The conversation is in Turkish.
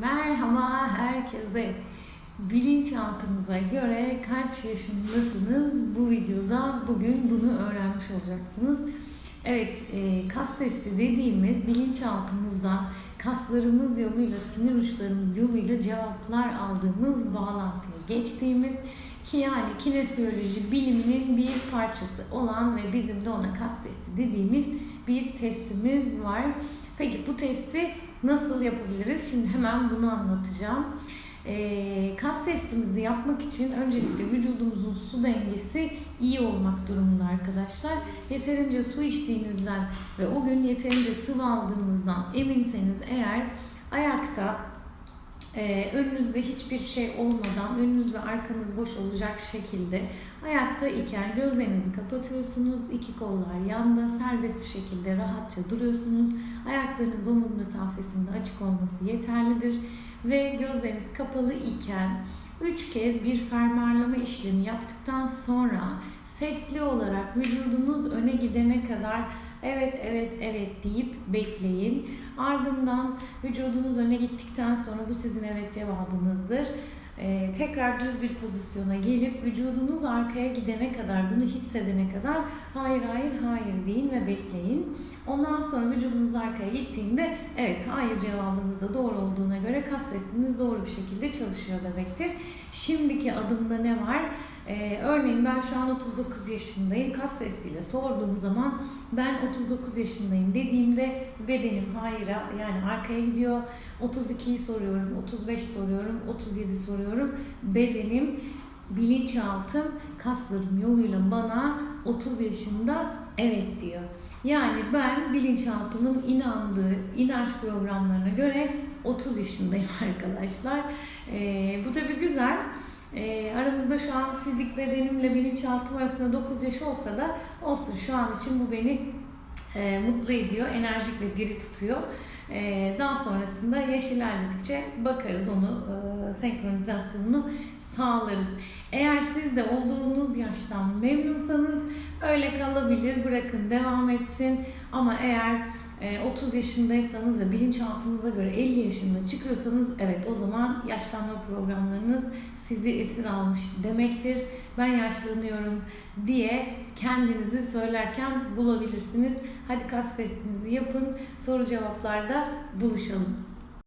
Merhaba herkese. Bilinçaltınıza göre kaç yaşındasınız? Bu videoda bugün bunu öğrenmiş olacaksınız. Evet, e, kas testi dediğimiz bilinçaltımızdan kaslarımız yoluyla, sinir uçlarımız yoluyla cevaplar aldığımız bağlantıya geçtiğimiz ki yani kinesiyoloji biliminin bir parçası olan ve bizim de ona kas testi dediğimiz bir testimiz var. Peki bu testi nasıl yapabiliriz? Şimdi hemen bunu anlatacağım. Ee, kas testimizi yapmak için öncelikle vücudumuzun su dengesi iyi olmak durumunda arkadaşlar. Yeterince su içtiğinizden ve o gün yeterince sıvı aldığınızdan eminseniz eğer ayakta ee, önünüzde hiçbir şey olmadan önünüz ve arkanız boş olacak şekilde ayakta iken gözlerinizi kapatıyorsunuz. iki kollar yanda serbest bir şekilde rahatça duruyorsunuz. Ayaklarınız omuz mesafesinde açık olması yeterlidir. Ve gözleriniz kapalı iken 3 kez bir fermuarlama işlemi yaptıktan sonra sesli olarak vücudunuz öne gidene kadar evet evet evet deyip bekleyin. Ardından vücudunuz öne gittikten sonra bu sizin evet cevabınızdır. Ee, tekrar düz bir pozisyona gelip vücudunuz arkaya gidene kadar, bunu hissedene kadar hayır hayır hayır deyin ve bekleyin. Ondan sonra vücudunuz arkaya gittiğinde evet hayır cevabınız da doğru olduğuna göre kas testiniz doğru bir şekilde çalışıyor demektir. Şimdiki adımda ne var? Ee, örneğin ben şu an 39 yaşındayım. Kas testiyle sorduğum zaman ben 39 yaşındayım dediğimde bedenim hayıra yani arkaya gidiyor. 32'yi soruyorum, 35 soruyorum, 37 soruyorum. Bedenim, bilinçaltım, kaslarım yoluyla bana 30 yaşında evet diyor. Yani ben bilinçaltımın inandığı inanç programlarına göre 30 yaşındayım arkadaşlar. Ee, bu tabii güzel. E, aramızda şu an fizik bedenimle bilinçaltım arasında 9 yaş olsa da olsun şu an için bu beni e, mutlu ediyor, enerjik ve diri tutuyor. E, daha sonrasında yaş ilerledikçe bakarız onu, e, senkronizasyonunu sağlarız. Eğer siz de olduğunuz yaştan memnunsanız öyle kalabilir, bırakın devam etsin. Ama eğer 30 yaşındaysanız ve bilinçaltınıza göre 50 yaşında çıkıyorsanız evet o zaman yaşlanma programlarınız sizi esir almış demektir. Ben yaşlanıyorum diye kendinizi söylerken bulabilirsiniz. Hadi kas testinizi yapın. Soru cevaplarda buluşalım.